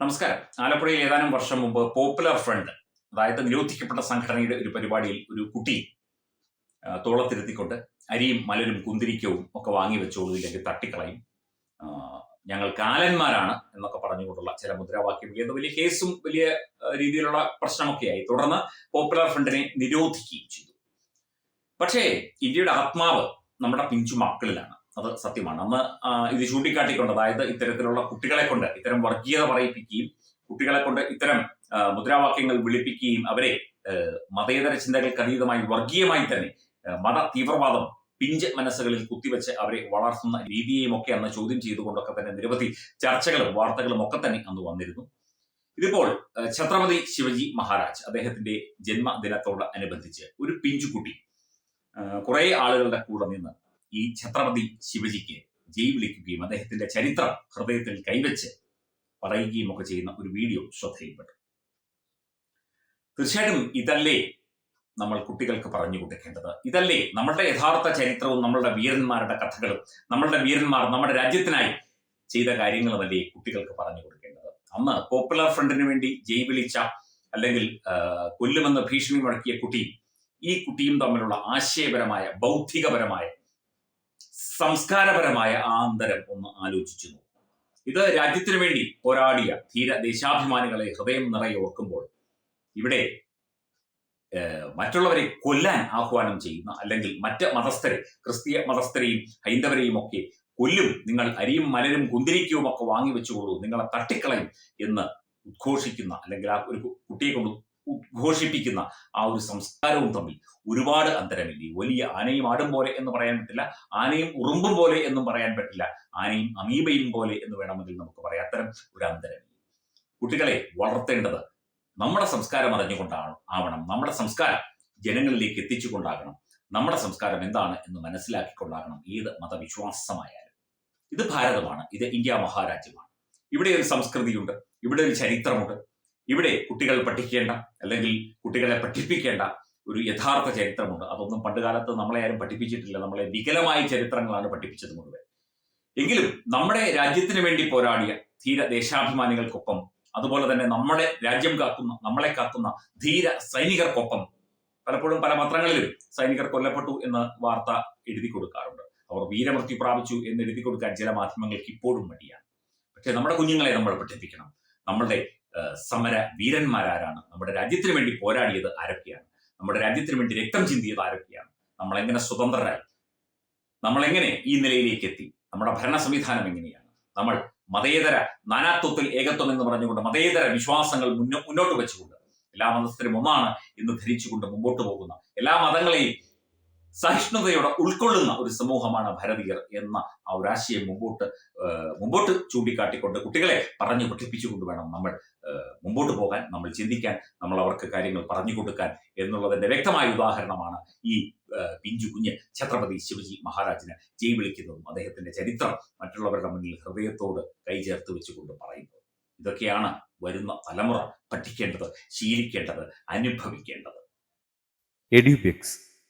നമസ്കാരം. ആലപ്പുഴയിൽ ഏതാനും വർഷം മുമ്പ് പോപ്പുലർ ഫ്രണ്ട് അതായത് നിരോധിക്കപ്പെട്ട സംഘടനയുടെ ഒരു പരിപാടിയിൽ ഒരു കുട്ടി തോളത്തിരുത്തിക്കൊണ്ട് അരിയും മലരും കുന്തിരിക്കവും ഒക്കെ വാങ്ങി വെച്ചോളൂ ഇല്ലെങ്കിൽ തട്ടിക്കളയും. ഞങ്ങൾ കാലന്മാരാണ് എന്നൊക്കെ പറഞ്ഞുകൊണ്ടുള്ള ചില മുദ്രാവാക്യം. വലിയ കേസും വലിയ രീതിയിലുള്ള പ്രശ്നമൊക്കെയായി. തുടർന്ന് പോപ്പുലർ ഫ്രണ്ടിനെ നിരോധിക്കുകയും ചെയ്തു. പക്ഷേ ഇന്ത്യയുടെ ആത്മാവ് നമ്മുടെ പിഞ്ചു മക്കളിലാണ്. അത് സത്യമാണ്. അന്ന് ഇത് ചൂണ്ടിക്കാട്ടിക്കൊണ്ട് അതായത് ഇത്തരത്തിലുള്ള കുട്ടികളെ കൊണ്ട് ഇത്തരം വർഗീയത പറയിപ്പിക്കുകയും കുട്ടികളെ കൊണ്ട് ഇത്തരം മുദ്രാവാക്യങ്ങൾ വിളിപ്പിക്കുകയും അവരെ മതേതര ചിന്തകൾക്ക് അതീതമായി വർഗീയമായി തന്നെ മത തീവ്രവാദം പിഞ്ച് മനസ്സുകളിൽ കുത്തിവെച്ച് അവരെ വളർത്തുന്ന രീതിയെയും ഒക്കെ അന്ന് ചോദ്യം ചെയ്തുകൊണ്ടൊക്കെ തന്നെ നിരവധി ചർച്ചകളും വാർത്തകളും ഒക്കെ തന്നെ അന്ന് വന്നിരുന്നു. ഇതിപ്പോൾ ഛത്രപതി ശിവജി മഹാരാജ് അദ്ദേഹത്തിന്റെ ജന്മദിനത്തോട് അനുബന്ധിച്ച് ഒരു പിഞ്ചുകുട്ടി കുറെ ആളുകളുടെ കൂടെ നിന്ന് ഈ ഛത്രപതി ശിവജിക്ക് ജയ് വിളിക്കുകയും അദ്ദേഹത്തിന്റെ ചരിത്രം ഹൃദയത്തിൽ കൈവച്ച് പറയുകയും ഒക്കെ ചെയ്യുന്ന ഒരു വീഡിയോ ശ്രദ്ധയിൽപ്പെട്ടു. തീർച്ചയായിട്ടും ഇതല്ലേ നമ്മൾ കുട്ടികൾക്ക് പറഞ്ഞു കൊടുക്കേണ്ടത്. ഇതല്ലേ നമ്മളുടെ യഥാർത്ഥ ചരിത്രവും നമ്മളുടെ വീരന്മാരുടെ കഥകളും നമ്മളുടെ വീരന്മാർ നമ്മുടെ രാജ്യത്തിനായി ചെയ്ത കാര്യങ്ങളുമല്ലേ കുട്ടികൾക്ക് പറഞ്ഞു കൊടുക്കേണ്ടത്? അന്ന് പോപ്പുലർ ഫ്രണ്ടിന് വേണ്ടി ജയ് വിളിച്ച അല്ലെങ്കിൽ കൊല്ലുമെന്ന് ഭീഷണി മുഴക്കിയ കുട്ടിയും ഈ കുട്ടിയും തമ്മിലുള്ള ആശയപരമായ ബൗദ്ധികപരമായ സംസ്കാരപരമായ ആന്തരം ഒന്ന് ആലോചിച്ചു നോക്കും. ഇത് രാജ്യത്തിനു വേണ്ടി പോരാടിയ ധീര ദേശാഭിമാനികളെ ഹൃദയം നിറയെ ഓർക്കുമ്പോൾ ഇവിടെ മറ്റുള്ളവരെ കൊല്ലാൻ ആഹ്വാനം ചെയ്യുന്ന അല്ലെങ്കിൽ മറ്റ് മതസ്ഥരെ ക്രിസ്തീയ മതസ്ഥരെയും ഹൈന്ദവരെയും ഒക്കെ കൊല്ലും നിങ്ങൾ അരിയും മലരും കുന്തിരിക്കവും ഒക്കെ വാങ്ങി വെച്ചുകൊള്ളൂ നിങ്ങളെ തട്ടിക്കളയും എന്ന് ഉദ്ഘോഷിക്കുന്ന അല്ലെങ്കിൽ ആ ഒരു കുട്ടിയെ കൊണ്ട് ഉദ്ഘോഷിപ്പിക്കുന്ന ആ ഒരു സംസ്കാരവും തമ്മിൽ ഒരുപാട് അന്തരമില്ലേ. വലിയ ആനയും ആടും പോലെ എന്ന് പറയാൻ പറ്റില്ല ആനയും ഉറുമ്പും പോലെ എന്നും പറയാൻ പറ്റില്ല ആനയും അമീബയും പോലെ എന്ന് വേണമെങ്കിൽ നമുക്ക് പറയാം. അത്തരം ഒരു അന്തരമില്ല കുട്ടികളെ വളർത്തേണ്ടത് നമ്മുടെ സംസ്കാരം അറിഞ്ഞുകൊണ്ടാണ് ആവണം. നമ്മുടെ സംസ്കാരം ജനങ്ങളിലേക്ക് എത്തിച്ചുകൊണ്ടാകണം. നമ്മുടെ സംസ്കാരം എന്താണ് എന്ന് മനസ്സിലാക്കിക്കൊണ്ടാകണം. ഏത് മതവിശ്വാസമായാലും. ഇത് ഭാരതമാണ്. ഇത് ഇന്ത്യ മഹാരാജ്യമാണ്. ഇവിടെ ഒരു സംസ്കൃതിയുണ്ട്. ഇവിടെ ഒരു ചരിത്രമുണ്ട്. ഇവിടെ കുട്ടികൾ പഠിക്കേണ്ട അല്ലെങ്കിൽ കുട്ടികളെ പഠിപ്പിക്കേണ്ട ഒരു യഥാർത്ഥ ചരിത്രമുണ്ട്. അതൊന്നും പണ്ടുകാലത്ത് നമ്മളെ ആരും പഠിപ്പിച്ചിട്ടില്ല. നമ്മളെ വികലമായ ചരിത്രങ്ങളാണ് പഠിപ്പിച്ചത് മുഴുവൻ. എങ്കിലും നമ്മുടെ രാജ്യത്തിന് വേണ്ടി പോരാടിയ ധീര ദേശാഭിമാനികൾക്കൊപ്പം അതുപോലെ തന്നെ നമ്മളെ രാജ്യം കാക്കുന്ന നമ്മളെ കാക്കുന്ന ധീര സൈനികർക്കൊപ്പം പലപ്പോഴും പല പത്രങ്ങളിലും സൈനികർ കൊല്ലപ്പെട്ടു എന്ന് വാർത്ത എഴുതി കൊടുക്കാറുണ്ട്. അവർ വീരമൃത്യു പ്രാപിച്ചു എന്ന് എഴുതി കൊടുക്കാൻ ചില മാധ്യമങ്ങൾക്ക് ഇപ്പോഴും മടിയാണ്. പക്ഷെ നമ്മുടെ കുഞ്ഞുങ്ങളെ നമ്മൾ പഠിപ്പിക്കണം. നമ്മളുടെ സമര വീരന്മാരാരാണ്. നമ്മുടെ രാജ്യത്തിന് വേണ്ടി പോരാടിയത് ആരൊക്കെയാണ്? നമ്മുടെ രാജ്യത്തിന് വേണ്ടി രക്തം ചിന്തിയത് ആരൊക്കെയാണ്? നമ്മളെങ്ങനെ സ്വതന്ത്രരായി? നമ്മളെങ്ങനെ ഈ നിലയിലേക്ക് എത്തി നമ്മുടെ ഭരണ സംവിധാനം എങ്ങനെയാണ്? നമ്മൾ മതേതര നാനാത്വത്തിൽ ഏകത്വം എന്ന് പറഞ്ഞുകൊണ്ട് മതേതര വിശ്വാസങ്ങൾ മുന്നോ മുന്നോട്ട് വെച്ചുകൊണ്ട് എല്ലാ മതസ്ഥരും ഒന്നാണ് എന്ന് ധരിച്ചുകൊണ്ട് മുമ്പോട്ട് പോകുന്ന എല്ലാ മതങ്ങളെയും സഹിഷ്ണുതയോടെ ഉൾക്കൊള്ളുന്ന ഒരു സമൂഹമാണ് ഭാരതീയർ എന്ന ആ ഒരു ആശയം മുമ്പോട്ട് മുമ്പോട്ട് ചൂണ്ടിക്കാട്ടിക്കൊണ്ട് കുട്ടികളെ പറഞ്ഞു പഠിപ്പിച്ചുകൊണ്ട് വേണം നമ്മൾ മുമ്പോട്ട് പോകാൻ നമ്മൾ ചിന്തിക്കാൻ നമ്മൾ അവർക്ക് കാര്യങ്ങൾ പറഞ്ഞു കൊടുക്കാൻ എന്നുള്ളതിന്റെ വ്യക്തമായ ഉദാഹരണമാണ് ഈ പിഞ്ചു കുഞ്ഞ് ഛത്രപതി ശിവജി മഹാരാജിന് ജയ് വിളിക്കുന്നതും അദ്ദേഹത്തിന്റെ ചരിത്രം മറ്റുള്ളവരുടെ മുന്നിൽ ഹൃദയത്തോട് കൈചേർത്ത് വെച്ചുകൊണ്ട് പറയുന്നത്. ഇതൊക്കെയാണ് വരുന്ന തലമുറ പഠിക്കേണ്ടത് ശീലിക്കേണ്ടത് അനുഭവിക്കേണ്ടത്. എഡ്യൂബിക്സ്.